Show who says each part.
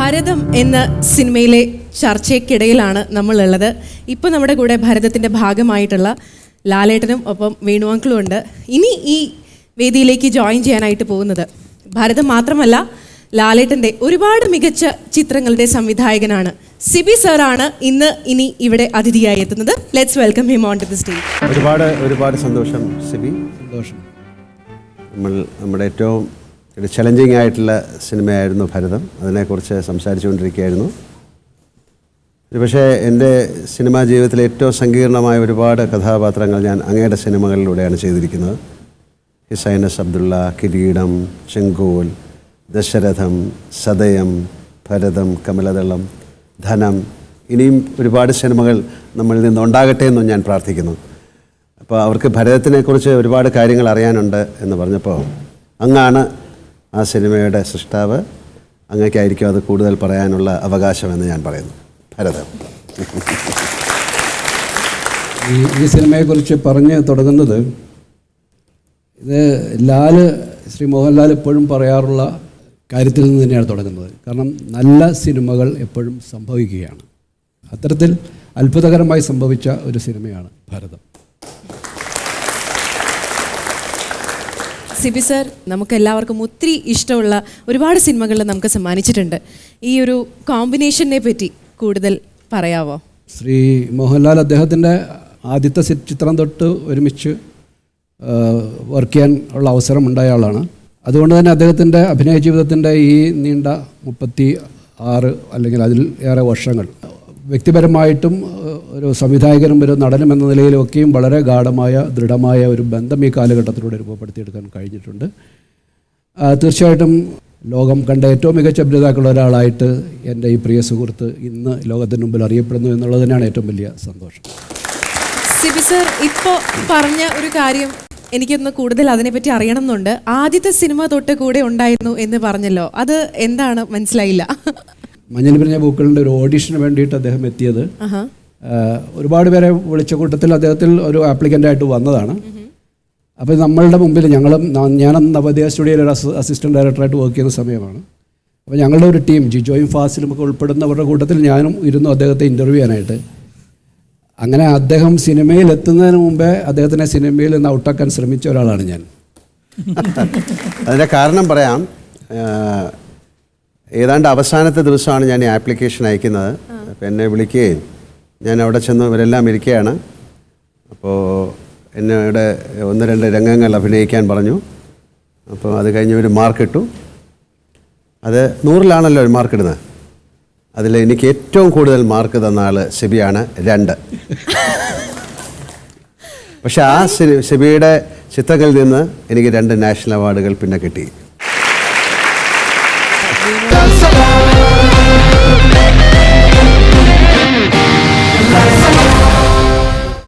Speaker 1: ഭാരതം എന്ന സിനിമയിലെ ചർച്ചയ്ക്കിടയിലാണ് നമ്മളുള്ളത്. ഇപ്പോൾ നമ്മുടെ കൂടെ ഭാരതത്തിന്റെ ഭാഗമായിട്ടുള്ള ലാലേട്ടനും ഒപ്പം വേണുവാങ്കളും ഉണ്ട്. ഇനി ഈ വേദിയിലേക്ക് ജോയിൻ ചെയ്യാനായിട്ട് പോകുന്നത് ഭരതം മാത്രമല്ല ലാലേട്ടന്റെ ഒരുപാട് മികച്ച ചിത്രങ്ങളുടെ സംവിധായകനാണ് സിബി സാറാണ് ഇന്ന് ഇനി ഇവിടെ അതിഥിയായി എത്തുന്നത്. Let's welcome him on to the stage
Speaker 2: ഒരുപാട് ഒരുപാട് സന്തോഷം സിബി.
Speaker 3: സന്തോഷം.
Speaker 2: നമ്മൾ നമ്മുടെ ഏറ്റവും ഒരു ചലഞ്ചിങ് ആയിട്ടുള്ള സിനിമയായിരുന്നു ഭരതം. അതിനെക്കുറിച്ച് സംസാരിച്ചുകൊണ്ടിരിക്കുകയായിരുന്നു. പക്ഷേ എന്റെ സിനിമാ ജീവിതത്തിലെ ഏറ്റവും സങ്കീർണമായ ഒരുപാട് കഥാപാത്രങ്ങൾ ഞാൻ അങ്ങയുടെ സിനിമകളിലൂടെയാണ് ചെയ്തിരിക്കുന്നത്. ഹിസൈനസ് അബ്ദുള്ള കിരീടം ചെങ്കോൽ ദശരഥം സദയം ഭരതം കമലദളം ധനം ഇനിയും ഒരുപാട് സിനിമകൾ നമ്മളിൽ നിന്ന് ഉണ്ടാകട്ടെ എന്നും ഞാൻ പ്രാർത്ഥിക്കുന്നു. അപ്പോൾ അവർക്ക് ഭരതത്തിനെക്കുറിച്ച് ഒരുപാട് കാര്യങ്ങൾ അറിയാനുണ്ട് എന്ന് പറഞ്ഞപ്പോൾ അങ്ങാണ് ആ സിനിമയുടെ സൃഷ്ടാവ് അങ്ങേക്കായിരിക്കും അത് കൂടുതൽ പറയാനുള്ള അവകാശമെന്ന് ഞാൻ പറയുന്നു. ഭരതം
Speaker 3: ഈ ഈ സിനിമയെക്കുറിച്ച് പറഞ്ഞ് തുടങ്ങുന്നത് ഇത് ലാൽ ശ്രീ മോഹൻലാൽ എപ്പോഴും പറയാറുള്ള കാര്യത്തിൽ നിന്ന് തന്നെയാണ് തുടങ്ങുന്നത്. കാരണം നല്ല സിനിമകൾ എപ്പോഴും സംഭവിക്കുകയാണ്. അത്തരത്തിൽ അത്ഭുതകരമായി സംഭവിച്ച ഒരു സിനിമയാണ് ഭാരതം.
Speaker 1: സിബി സർ നമുക്ക് എല്ലാവർക്കും ഒത്തിരി ഇഷ്ടമുള്ള ഒരുപാട് സിനിമകൾ നമുക്ക് സമ്മാനിച്ചിട്ടുണ്ട്. ഈ ഒരു കോമ്പിനേഷനെ പറ്റി കൂടുതൽ പറയാവോ?
Speaker 3: ശ്രീ മോഹൻലാൽ അദ്ദേഹത്തിന്റെ ആദ്യത്തെ ചിത്രം തൊട്ട് ഒരുമിച്ച് വർക്ക് ചെയ്യാൻ ഉള്ള അവസരം ഉണ്ടായ ആളാണ്. അതുകൊണ്ട് തന്നെ അദ്ദേഹത്തിന്റെ അഭിനയ ജീവിതത്തിന്റെ ഈ നീണ്ട മുപ്പത്തി ആറ് അല്ലെങ്കിൽ അതിൽ ഏറെ വർഷങ്ങൾ വ്യക്തിപരമായിട്ടും ഒരു സംവിധായകനും ഒരു നടനും എന്ന നിലയിലൊക്കെയും വളരെ ഗാഠമായ ദൃഢമായ ഒരു ബന്ധം ഈ കാലഘട്ടത്തിലൂടെ രൂപപ്പെടുത്തിയെടുക്കാൻ കഴിഞ്ഞിട്ടുണ്ട്. തീർച്ചയായിട്ടും ലോകം കണ്ട ഏറ്റവും മികച്ച അഭിനേതാക്കളുള്ള ഒരാളായിട്ട് എന്റെ ഈ പ്രിയ സുഹൃത്ത് ഇന്ന് ലോകത്തിന് മുമ്പിൽ അറിയപ്പെടുന്നു എന്നുള്ളത് തന്നെയാണ് ഏറ്റവും വലിയ സന്തോഷം.
Speaker 1: സിബി സർ ഇപ്പോൾ പറഞ്ഞ ഒരു കാര്യം എനിക്കൊന്ന് കൂടുതൽ അതിനെപ്പറ്റി അറിയണം എന്നുണ്ട് ആദ്യത്തെ സിനിമ തൊട്ട് കൂടെ ഉണ്ടായിരുന്നു എന്ന് പറഞ്ഞല്ലോ. അത് എന്താണ്? മനസ്സിലായില്ല.
Speaker 3: മഞ്ഞൾ പിരിഞ്ഞ പൂക്കളുടെ ഒരു ഓഡിഷന് വേണ്ടിയിട്ട് അദ്ദേഹം എത്തിയത് ഒരുപാട് പേരെ വിളിച്ച കൂട്ടത്തിൽ അദ്ദേഹത്തിൽ ഒരു ആപ്ലിക്കന്റായിട്ട് വന്നതാണ്. അപ്പോൾ നമ്മളുടെ മുമ്പിൽ ഞങ്ങളും ഞാൻ നവോദയ സ്റ്റുഡിയോയിൽ ഒരു അസി- അസിസ്റ്റന്റ് ഡയറക്ടറായിട്ട് വർക്ക് ചെയ്യുന്ന സമയമാണ്. അപ്പോൾ ഞങ്ങളുടെ ഒരു ടീം ജിജോയും ഫാസിലും ഒക്കെ ഉൾപ്പെടുന്നവരുടെ കൂട്ടത്തിൽ ഞാനും ഇരുന്നു അദ്ദേഹത്തെ ഇന്റർവ്യൂ ചെയ്യാനായിട്ട്. അങ്ങനെ അദ്ദേഹം സിനിമയിൽ എത്തുന്നതിന് മുമ്പേ അദ്ദേഹത്തിനെ സിനിമയിൽ നിന്ന് ഔട്ടാക്കാൻ ശ്രമിച്ച ഒരാളാണ് ഞാൻ.
Speaker 2: അതിന്റെ കാരണം പറയാം. ഏതാണ്ട് അവസാനത്തെ ദിവസമാണ് ഞാൻ ഈ ആപ്ലിക്കേഷൻ അയക്കുന്നത്. എന്നെ വിളിക്കുകയും ഞാൻ അവിടെ ചെന്ന് ഇവരെല്ലാം ഇരിക്കുകയാണ്. അപ്പോൾ എന്നെ ഇവിടെ ഒന്ന് രണ്ട് രംഗങ്ങൾ അഭിനയിക്കാൻ പറഞ്ഞു. അപ്പോൾ അത് കഴിഞ്ഞ് ഒരു മാർക്ക് ഇട്ടു അത് നൂറിലാണല്ലോ ഒരു മാർക്ക് ഇടുന്നത് അതിൽ എനിക്ക് ഏറ്റവും കൂടുതൽ മാർക്ക് തന്ന ആൾ സെബിയാണ് രണ്ട്. പക്ഷെ ആ സെബിയുടെ ചിത്രങ്ങളിൽ നിന്ന് എനിക്ക് രണ്ട് നാഷണൽ അവാർഡുകൾ പിന്നെ കിട്ടി.